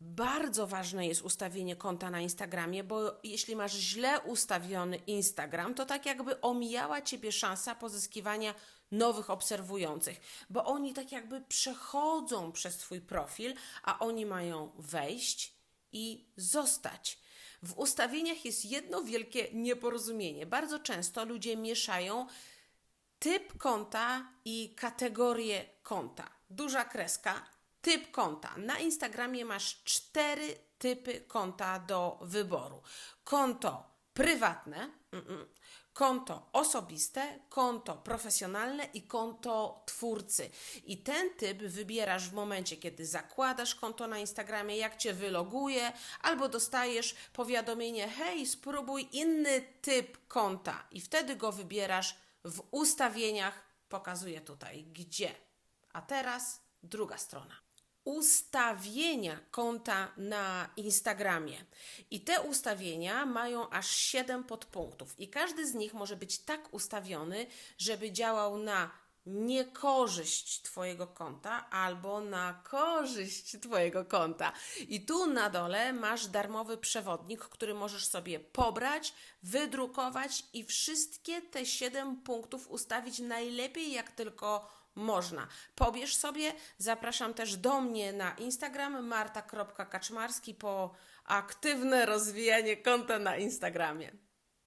Bardzo ważne jest ustawienie konta na Instagramie, bo jeśli masz źle ustawiony Instagram, to tak jakby omijała ciebie szansa pozyskiwania nowych obserwujących, bo oni tak jakby przechodzą przez twój profil, a oni mają wejść i zostać. W ustawieniach jest jedno wielkie nieporozumienie. Bardzo często ludzie mieszają typ konta i kategorię konta. Duża kreska, typ konta. Na Instagramie masz cztery typy konta do wyboru: konto prywatne, konto osobiste, konto profesjonalne i konto twórcy. I ten typ wybierasz w momencie, kiedy zakładasz konto na Instagramie, jak cię wyloguje, albo dostajesz powiadomienie: hej, spróbuj inny typ konta, i wtedy go wybierasz w ustawieniach. Pokazuję tutaj gdzie. A teraz druga strona. Ustawienia konta na Instagramie. I te ustawienia mają aż 7 podpunktów, i każdy z nich może być tak ustawiony, żeby działał na niekorzyść Twojego konta albo na korzyść Twojego konta. I tu na dole masz darmowy przewodnik, który możesz sobie pobrać, wydrukować i wszystkie te 7 punktów ustawić najlepiej jak tylko można. Pobierz sobie, zapraszam też do mnie na Instagram marta.kaczmarski po aktywne rozwijanie konta na Instagramie.